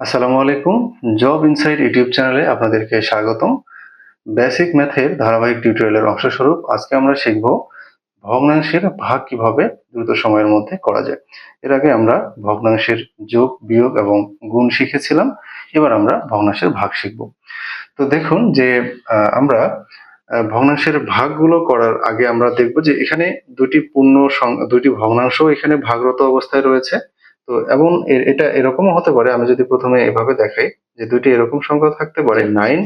আসসালামু আলাইকুম। Job insight YouTube চ্যানেলে আপনাদেরকে স্বাগতম। বেসিক ম্যাথের ধারাবাহিক টিউটোরিয়ালের অংশস্বরূপ আজকে আমরা শিখব ভগ্নাংশের ভাগ কীভাবে দ্রুত সময়ের মধ্যে করা যায়। এর আগে আমরা ভগ্নাংশের যোগ, বিয়োগ এবং গুণ শিখেছিলাম। এবার আমরা ভগ্নাংশের ভাগ শিখব। তো দেখুন যে আমরা ভগ্নাংশের ভাগগুলো করার আগে আমরা দেখব যে এখানে দুটি পূর্ণ দুটি ভগ্নাংশ এখানে ভাগরত অবস্থায় রয়েছে। তো এবং এটা এরকমও হতে পারে, আমি যদি প্রথমে এভাবে দেখাই যে দুইটি এরকম সংখ্যা থাকতে পারে নাইন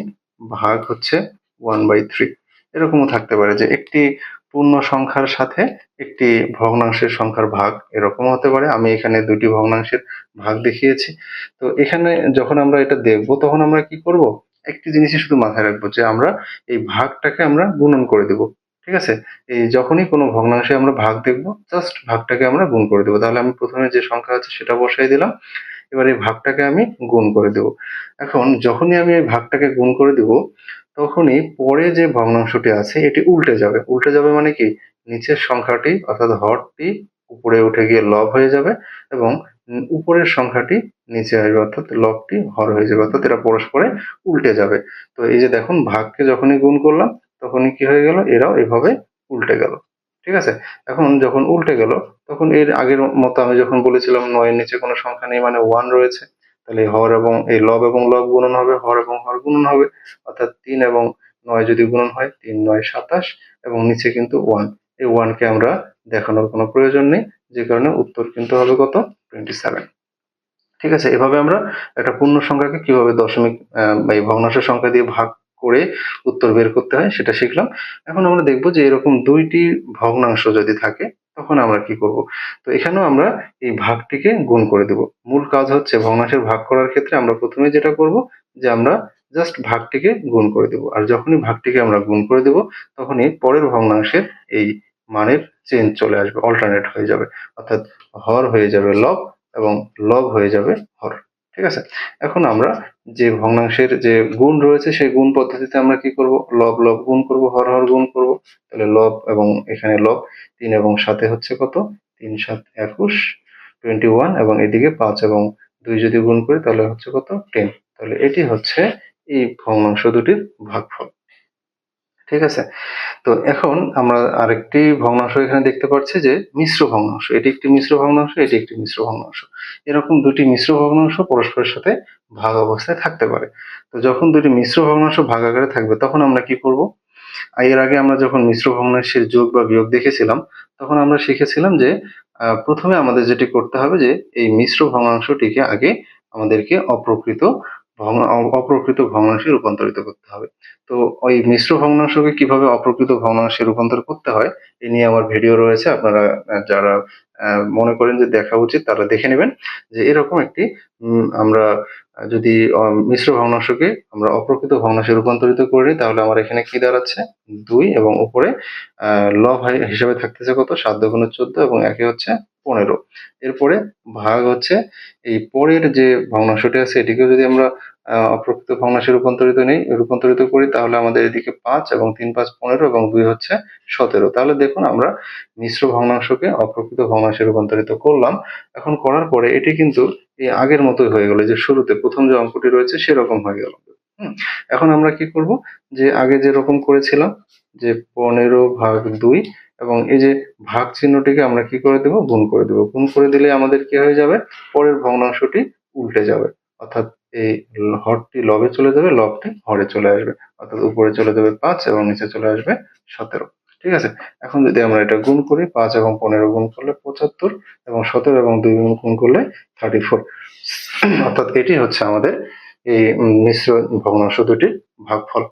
ভাগ হচ্ছে ওয়ান বাই থ্রি এরকমও থাকতে পারে যে একটি পূর্ণ সংখ্যার সাথে একটি ভগ্নাংশের সংখ্যার ভাগ এরকম হতে পারে, আমি এখানে দুটি ভগ্নাংশের ভাগ দেখিয়েছি। তো এখানে যখন আমরা এটা দেখব, তখন আমরা কি করব? একটি জিনিসই শুধু মাথায় রাখব যে আমরা এই ভাগটাকে আমরা গুণন করে দেব। ঠিক আছে? এই যখনই কোনো ভগ্নাংশে আমরা ভাগ দেখব জাস্ট ভাগটাকে আমরা গুণ করে দেবো। তাহলে আমি প্রথমে যে সংখ্যা আছে সেটা বসাই দিলাম। এবার এই ভাগটাকে আমি গুণ করে দেব। এখন যখনই আমি এই ভাগটাকে গুণ করে দেব, তখনই পরে যে ভগ্নাংশটি আছে, এটি উল্টে যাবে। উল্টে যাবে মানে কি? নিচের সংখ্যাটি অর্থাৎ হরটি উপরে উঠে গিয়ে লব হয়ে যাবে এবং উপরের সংখ্যাটি নিচে আসবে অর্থাৎ লবটি হর হয়ে যাবে। অর্থাৎ এরা পরস্পরে উল্টে যাবে। তো এই যে দেখুন, ভাগকে যখনই গুণ করলাম তখনই কি হয়ে গেল? এরাও এভাবে উল্টে গেল। ঠিক আছে? এখন যখন উল্টে গেল, তখন এর আগের মতো আমি যখন বলেছিলাম নয়ের নিচে কোনো সংখ্যা নেই মানে ওয়ান রয়েছে, তাহলে হর এবং, এই লব এবং লব গুণন হবে, হর এবং হর গুণন হবে, অর্থাৎ তিন এবং নয় যদি গুণন হয়, তিন, নয়, সাতাশ, এবং নিচে কিন্তু ওয়ান এই ওয়ানকে আমরা দেখানোর কোনো প্রয়োজন নেই, যে কারণে উত্তর কিন্তু হবে কত? টোয়েন্টি সেভেন ঠিক আছে? এভাবে আমরা একটা পূর্ণ সংখ্যাকে কীভাবে দশমিক বা এই ভগ্নাংশ সংখ্যা দিয়ে ভাগ করে উত্তর বের করতে হয়, সেটা শিখলাম। এখন আমরা দেখব যে এরকম দুইটি ভগ্নাংশ যদি থাকে, তখন আমরা কি করব? তো এখানেও আমরা এই ভাগটিকে গুণ করে দেব। মূল কাজ হচ্ছে ভগ্নাংশের ভাগ করার ক্ষেত্রে আমরা প্রথমে যেটা করব, যে আমরা জাস্ট ভাগটিকে গুণ করে দেব। আর যখনই ভাগটিকে আমরা গুণ করে দেব, তখনই পরের ভগ্নাংশের এই মানের চেঞ্জ চলে আসবে অল্টারনেট হয়ে যাবে। অর্থাৎ হর হয়ে যাবে লব এবং লব হয়ে যাবে হর। ঠিক আছে? এখন আমরা যে ভগ্নাংশের যে গুণ রয়েছে, সেই গুণ পদ্ধতিতে আমরা কি করব? লব লব গুণ করব, হর হর গুণ করব। তাহলে লব এবং এখানে লব, তিন এবং সাথে হচ্ছে কত? তিন, সাত, একুশ টোয়েন্টি ওয়ান এবং এদিকে পাঁচ এবং দুই যদি গুণ করি, তাহলে হচ্ছে কত? টেন তাহলে এটি হচ্ছে এই ভগ্নাংশ দুটির ভাগফল। ঠিক আছে? তো এখন আমরা আরেকটি ভগ্নাংশ এখানে দেখতে পাচ্ছি যে মিশ্র ভগ্নাংশ। এটি একটি মিশ্র ভগ্নাংশ, এটি একটি মিশ্র ভগ্নাংশ। এরকম দুটি মিশ্র ভগ্নাংশ পরস্পরের সাথে ভাগ অবস্থায় থাকতে পারে। তো যখন দুটি মিশ্র ভগ্নাংশ ভাগ আকারে থাকবে, তখন আমরা কি করব? এর আগে আমরা যখন মিশ্র ভগ্নাংশের যোগ বা বিয়োগ দেখেছিলাম, তখন আমরা শিখেছিলাম যে প্রথমে আমাদের যেটি করতে হবে যে, এই মিশ্র ভগ্নাংশটিকে আগে আমাদেরকে অপ্রকৃত অপ্রকৃত ভগ্নাংশে রূপান্তরিত করতে হবে। তো ওই মিশ্র ভগ্নাংশকে কীভাবে অপ্রকৃত ভগ্নাংশে রূপান্তর করতে হয়, এ নিয়ে আমার ভিডিও রয়েছে। আপনারা যারা মনে করেন যে দেখা উচিত, তারা দেখে নেবেন যে এরকম একটি আমরা যদি মিশ্র ভগ্নাংশকে আমরা অপ্রকৃত ভগ্নাংশে রূপান্তরিত করি, তাহলে আমার এখানে কি দাঁড়াচ্ছে? দুই এবং উপরে হাই- হিসাবে থাকতেছে কত? সাত দুগুণ চোদ্দ এবং একে হচ্ছে পনেরো। এরপরে ভাগ হচ্ছে, এই পরের যে ভগ্নাংশটি আছে, এটিকেও যদি আমরা অপ্রকৃত ভগ্নাংশে রূপান্তরিত নেই। রূপান্তরিত করি, তাহলে আমাদের এদিকে পাঁচ এবং তিন পাঁচ পনেরো এবং দুই হচ্ছে সতেরো। তাহলে দেখুন, আমরা মিশ্র ভগ্নাংশকে অপ্রকৃত ভগ্নাংশে রূপান্তরিত করলাম। এখন করার পরে এটি কিন্তু এই আগের মতোই হয়ে গেল, যে শুরুতে প্রথম যে অঙ্কটি রয়েছে সেরকম হয়ে গেল। এখন আমরা কি করব? যে আগে যেরকম করেছিলাম, যে পনেরো ভাগ দুই এবং এই যে ভাগ চিহ্নটিকে আমরা কি করে দেব? গুণ করে দেব। গুণ করে দিলে আমাদের কি হয়ে যাবে? পরের ভগ্নাংশটি উল্টে যাবে। অর্থাৎ এই হরটি লবে চলে যাবে, লবটি হরে চলে আসবে। অর্থাৎ উপরে চলে যাবে পাঁচ এবং নিচে চলে আসবে সতেরো। ঠিক আছে? এখন যদি আমরা এটা গুণ করি, পাঁচ এবং পনেরো গুণ করলে পঁচাত্তর এবং সতেরো এবং দুই গুণ গুণ করলে থার্টি ফোর অর্থাৎ এটি হচ্ছে আমাদের এই মিশ্র ভগ্নাংশ দুটির ভাগফল।